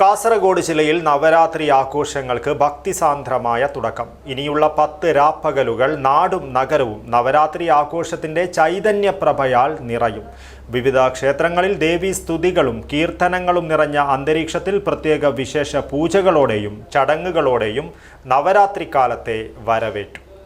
കാസർഗോഡ് ജില്ലയിൽ നവരാത്രി ആഘോഷങ്ങൾക്ക് ഭക്തിസാന്ദ്രമായ തുടക്കം. ഇനിയുള്ള പത്ത് രാപ്പകലുകൾ നാടും നഗരവും നവരാത്രി ആഘോഷത്തിന്റെ ചൈതന്യപ്രഭയാൽ നിറയും. വിവിധ ക്ഷേത്രങ്ങളിൽ ദേവീ സ്തുതികളും കീർത്തനങ്ങളും നിറഞ്ഞ അന്തരീക്ഷത്തിൽ പ്രത്യേക വിശേഷ പൂജകളോടെയും ചടങ്ങുകളോടെയും നവരാത്രി കാലത്തെ വരവേറ്റു.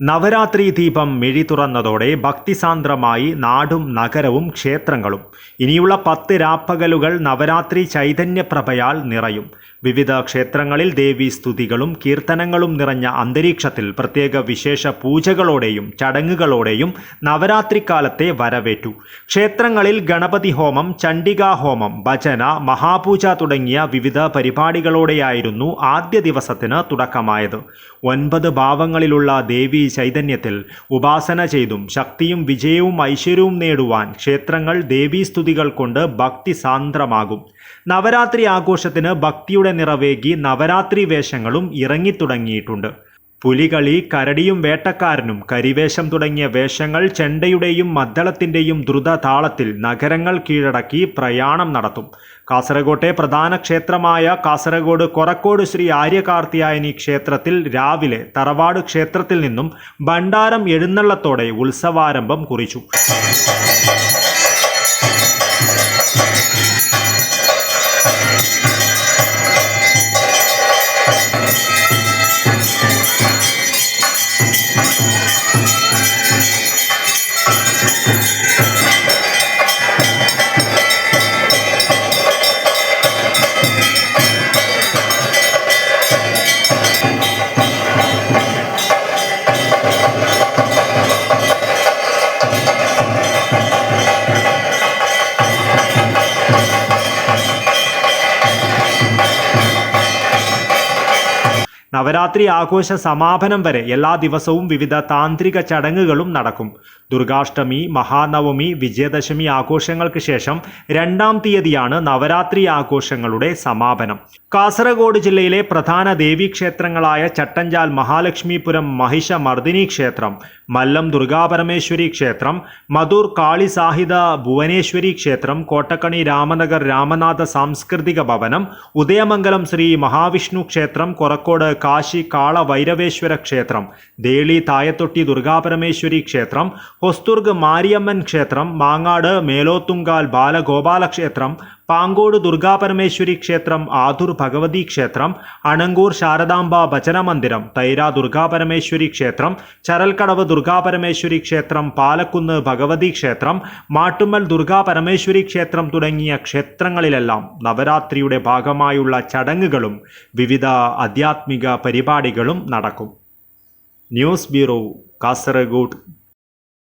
നവരാത്രി ദീപം മിഴി തുറന്നതോടെ ഭക്തിസാന്ദ്രമായി നാടും നഗരവും ക്ഷേത്രങ്ങളും. ഇനിയുള്ള പത്ത് രാപ്പകലുകൾ നവരാത്രി ചൈതന്യപ്രഭയാൽ നിറയും. വിവിധ ക്ഷേത്രങ്ങളിൽ ദേവി സ്തുതികളും കീർത്തനങ്ങളും നിറഞ്ഞ അന്തരീക്ഷത്തിൽ പ്രത്യേക വിശേഷ പൂജകളോടെയും ചടങ്ങുകളോടെയും നവരാത്രിക്കാലത്തെ വരവേറ്റു. ക്ഷേത്രങ്ങളിൽ ഗണപതി ഹോമം ചണ്ഡികാ ഹോമം ഭജന മഹാപൂജ തുടങ്ങിയ വിവിധ പരിപാടികളോടെയായിരുന്നു ആദ്യ ദിവസത്തിന് തുടക്കമായത്. ഒൻപത് ഭാവങ്ങളിലുള്ള ദേവി ചൈതന്യത്തിൽ ഉപാസന ചെയ്തും ശക്തിയും വിജയവും ഐശ്വര്യവും നേടുവാൻ ക്ഷേത്രങ്ങൾ ദേവീസ്തുതികൾ കൊണ്ട് ഭക്തി സാന്ദ്രമാകും നവരാത്രി ആഘോഷത്തിന് ഭക്തിയുടെ നിറവേകി നവരാത്രി വേഷങ്ങളും ഇറങ്ങിത്തുടങ്ങിയിട്ടുണ്ട്. പുലികളി കരടിയും വേട്ടക്കാരനും കരിവേഷം തുടങ്ങിയ വേഷങ്ങൾ ചെണ്ടയുടെയും മദ്ദളത്തിന്റെയും ദ്രുത താളത്തിൽ നഗരങ്ങൾ കീഴടക്കി പ്രയാണം നടത്തും. കാസർഗോട്ടെ പ്രധാന ക്ഷേത്രമായ കാസർഗോഡ് കൊറക്കോട് ശ്രീ ആര്യകാർത്തിയായനി ക്ഷേത്രത്തിൽ രാവിലെ തറവാട് ക്ഷേത്രത്തിൽ നിന്നും ഭണ്ഡാരം എഴുന്നള്ളത്തോടെ ഉത്സവാരംഭം കുറിച്ചു. നവരാത്രി ആഘോഷ സമാപനം വരെ എല്ലാ ദിവസവും വിവിധ താന്ത്രിക ചടങ്ങുകളും നടക്കും. ദുർഗാഷ്ടമി മഹാനവമി വിജയദശമി ആഘോഷങ്ങൾക്ക് ശേഷം രണ്ടാം തീയതിയാണ് നവരാത്രി ആഘോഷങ്ങളുടെ സമാപനം. കാസർഗോഡ് ജില്ലയിലെ പ്രധാന ദേവീക്ഷേത്രങ്ങളായ ചട്ടഞ്ചാൽ മഹാലക്ഷ്മിപുരം മഹിഷ മർദിനി ക്ഷേത്രം മല്ലം ദുർഗാപരമേശ്വരി ക്ഷേത്രം മധൂർ കാളി സാഹിത ഭുവനേശ്വരി ക്ഷേത്രം കോട്ടക്കണി രാമനഗർ രാമനാഥ സാംസ്കൃതിക ഭവനം ഉദയമംഗലം ശ്രീ മഹാവിഷ്ണു ക്ഷേത്രം കൊറക്കോട് കാശി കാള വൈരവേശ്വര ക്ഷേത്രം ദേളി തായത്തൊട്ടി ദുർഗാപരമേശ്വരി ക്ഷേത്രം ഹൊസ്തുർഗ് മാരിയമ്മൻ ക്ഷേത്രം മാങ്ങാട് മേലോത്തുങ്കാൽ ബാലഗോപാല ക്ഷേത്രം പാങ്കോട് ദുർഗാപരമേശ്വരി ക്ഷേത്രം ആതുർ ഭഗവതി ക്ഷേത്രം അണങ്കൂർ ശാരദാംബ ഭജനമന്ദിരം തൈര ദുർഗാപരമേശ്വരി ക്ഷേത്രം ചരൽക്കടവ് ദുർഗാപരമേശ്വരി ക്ഷേത്രം പാലക്കുന്ന് ഭഗവതി ക്ഷേത്രം മാട്ടുമ്മൽ ദുർഗാപരമേശ്വരി ക്ഷേത്രം തുടങ്ങിയ ക്ഷേത്രങ്ങളിലെല്ലാം നവരാത്രിയുടെ ഭാഗമായുള്ള ചടങ്ങുകളും വിവിധ ആധ്യാത്മിക പരിപാടികളും നടക്കും. News bureau Kasaragod.